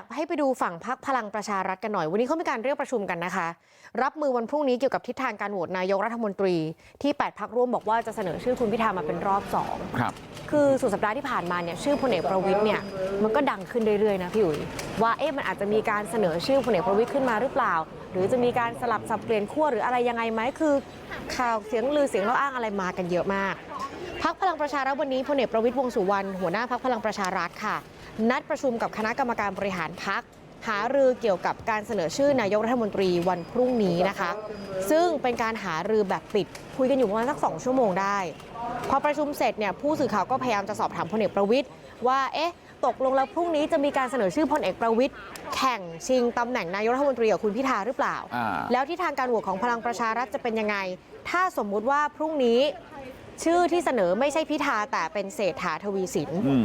ากให้ไปดูฝั่งพักพลังประชารัฐกันหน่อยวันนี้เขามีการเรียกประชุมกันนะคะรับมือวันพรุ่งนี้เกี่ยวกับทิศทางการโหวตนายกรัฐมนตรีที่8พักร่วมบอกว่าจะเสนอชื่อคุณพิธามาเป็นรอบสองครับคือสุดสัปดาห์ที่ผ่านมาเนี่ยชื่อพลเอกประวิตยเนี่ยมันก็ดังขึ้นเรื่อยๆนะพี่อุ๋ยว่าเอ๊ะมันอาจจะมีการเสนอชื่อพลเอกประวิตยขึ้นมาหรือเปล่า หรือจะมีการสลับสับเปลี่ยนขั้วหรืออะไรยังไงไหมคือ ข่าวเสียงลือเสียงเล่าอ้างอะไรมากันเยอะมากพักพลังประชารัฐวันนี้พลเอกประวิตยวงษ์สุวรรณหัวหน้าพักพลังประชารัฐค่ะนัดประชุมกับคณะกรรมการบริหารพักหารือเกี่ยวกับการเสนอชื่อนายกรัฐมนตรีวันพรุ่งนี้นะคะ ซึ่งเป็นการหารือแบบปิด คุยกันอยู่ประมาณสักสองชั่วโมงได้ พอประชุมเสร็จเนี่ยผู้สื่อข่าวก็พยายามจะสอบถามพลเอกประวิตยว่าเอ๊ะตกลงแล้วพรุ่งนี้จะมีการเสนอชื่อพลเอกประวิตยแข่งชิงตำแหน่งนายกรัฐมนตรีกับคุณพิธาหรือเปล่าอ่า แล้วที่ทางการโหวตของพลังประชารัฐจะเป็นยังไง ถ้าสมมุติว่าพรุ่งนี้ ชื่อที่เสนอไม่ใช่พิธาแต่เป็นเศรษฐาทวีสินอืม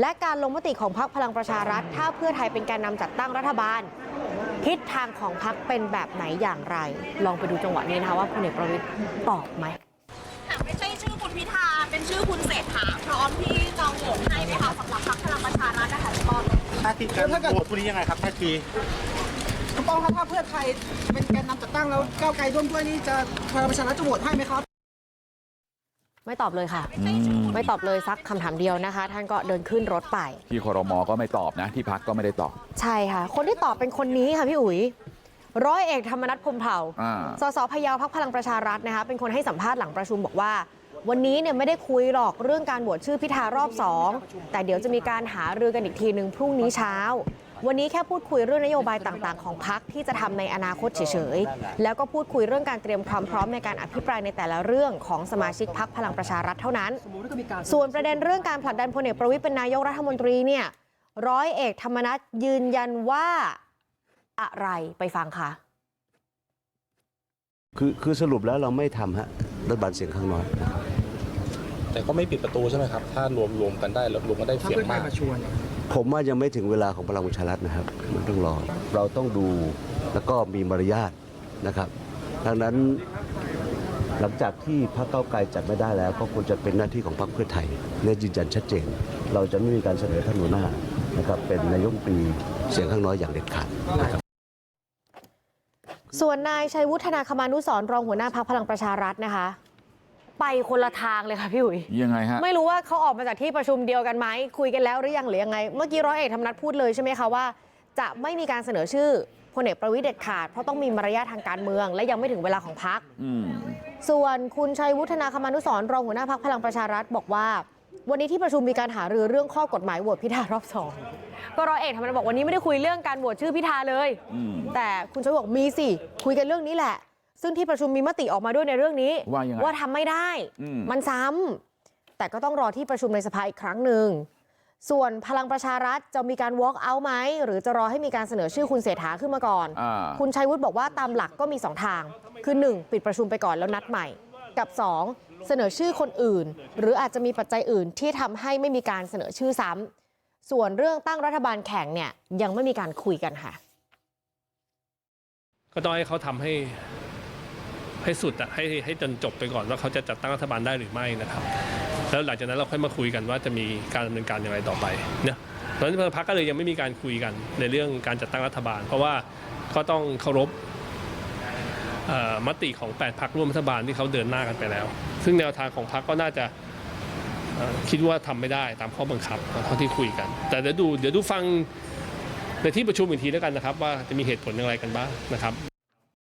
และการลงมติของพรรคพลังประชารัฐ ถ้าเพื่อไทยเป็นแกนนำจัดตั้งรัฐบาล ทิศทางของพรรคเป็นแบบไหนอย่างไร ลองไปดูจังหวะนี้นะคะว่าพลเอกประวิตยตอบไหมแต่ไม่ใช่ชื่อคุณพิธาเป็นชื่อคุณเศรษฐาพร้อมที่จะโหวตให้ไหมคะสำหรับพรรคพลังประชารัฐนะคะพี่ป้อมท่าทีการโหวตพรุ่งนี้ยังไงครับท่าทีคุณป้องครับถ้าเพื่อไทยเป็นแกนนำจัดตั้งแล้วก้าวไกลร่วมด้วยนี่จะพลังประชารัฐจะโหวตให้ไหมครับ ไม่ตอบเลยค่ะไม่ตอบเลยสักคำถามเดียวนะคะท่านก็เดินขึ้นรถไปที่คอรมอก็ไม่ตอบนะที่พักก็ไม่ได้ตอบใช่ค่ะ คนที่ตอบเป็นคนนี้ค่ะพี่อุ๋ยร้อยเอกธรรมนัฐพรหมเผ่าอ่าสสพะเยาพักพลังประชารัฐนะคะเป็นคนให้สัมภาษณ์หลังประชุมบอกว่า วันนี้เนี่ยไม่ได้คุยหรอกเรื่องการโหวตชื่อพิธารอบสองแต่เดี๋ยวจะมีการหารือกันอีกทีหนึ่งพรุ่งนี้เช้า วันนี้แค่พูดคุยเรื่องนโยบายต่างๆของพักที่จะทำในอนาคตเฉยๆแล้วก็พูดคุยเรื่องการเตรียมความพร้อมในการอภิปรายในแต่ละเรื่องของสมาชิกพักพลังประชารัฐเท่านั้น ส่วนประเด็นเรื่องการผลักดันพลเอกประวิตยเป็นนายกรัฐมนตรีเนี่ยร้อยเอกธรรมนัฐยืนยันว่าอะไรไปฟังค่ะคือคือสรุปแล้วเราไม่ทำฮะรัฐบาลเสียงข้างน้อยนะครับ แต่ก็ไม่ปิดประตูใช่ไหมครับ ถ้ารวมรวมกันได้แล้วรวมกันได้ถ้าเสียงเพื่อไทมายก มาชวนผมว่ายังไม่ถึงเวลาของพลังประชารัฐนะครับ มันต้องรอ เราต้องดูแล้วก็มีมารยาทนะครับดังนั้นหลังจากที่พรรคเก้าวไกลจัดไม่ได้แล้ว ก็ควรจะเป็นหน้าที่ของพรรคเพื่อไทยและยืนยันชัดเจน เราจะไม่มีการเสนอท่านหัวหน้านะครับเป็นนายกรัฐมนตรีเสียงข้างน้อยอย่างเด็ดขาดนะครับ ส่วนนายชัยวุฒนาคมานุสรณ์รองหัวหน้าพักพลังประชารัฐนะคะ ไปคนละทางเลยค่ะพี่อุ๋ยยังไงฮะไม่รู้ว่าเขาออกมาจากที่ประชุมเดียวกันไหมคุยกันแล้วหรือยังหรือยังไง เมื่อกี้ร้อยเอกธรรมนัฐพูดเลยใช่ไหมคะว่า จะไม่มีการเสนอชื่อพลเอกประวิตยเด็ดขาดเพราะต้องมีมารยาททางการเมือง และยังไม่ถึงเวลาของพักอืมส่วนคุณชัยวุฒนาคมานุสรณ์รองหัวหน้าพักพลังประชารัฐบอกว่า วันนี้ที่ประชุมมีการหารือเรื่องข้อกฎหมายโหวตพิธารอบสองก็ร้อยเอกธรรมนัฐบอกวันนี้ไม่ได้คุยเรื่องการโหวตชื่อพิธาเลยอืมแต่คุณชัยบอกมีสิคุยกันเรื่องนี้แหละ ซึ่งที่ประชุมมีมติออกมาด้วยในเรื่องนี้ว่ายังไงว่าทำไม่ได้อืมมันซ้ำแต่ก็ต้องรอที่ประชุมในสภาอีกครั้งหนึ่งส่วนพลังประชารัฐจะมีการ walk out ไหมหรือจะรอให้มีการเสนอชื่อคุณเศรษฐาขึ้นมาก่อนอ่าคุณชัยวุฒิบอกว่าตามหลักก็มี2ทางคือ1ปิดประชุมไปก่อนแล้วนัดใหม่กับ2เสนอชื่อคนอื่น หรืออาจจะมีปัจจัยอื่นที่ทำให้ไม่มีการเสนอชื่อซ้ำส่วนเรื่องตั้งรัฐบาลแข่งเนี่ยยังไม่มีการคุยกันค่ะก็ต้องให้เขาทำให้ ให้สุดอะให้ให้จนจบไปก่อนว่าเขาจะจัดตั้งรัฐบาลได้หรือไม่นะครับ แล้วหลังจากนั้นเราค่อยมาคุยกันว่าจะมีการดำเนินการอย่างไรต่อไปเนี่ยตอนนี้พรรคก็เลยยังไม่มีการคุยกันในเรื่องการจัดตั้งรัฐบาล เพราะว่าก็ต้องเคารพมติของ 8 พักร่วมรัฐบาลที่เขาเดินหน้ากันไปแล้ว ซึ่งแนวทางของพักก็น่าจะคิดว่าทำไม่ได้ตามข้อบังคับเท่าที่คุยกัน แต่เดี๋ยวดูเดี๋ยวดูฟังในที่ประชุมอีกทีแล้วกันนะครับ ว่าจะมีเหตุผลอย่างไรกันบ้างนะครับ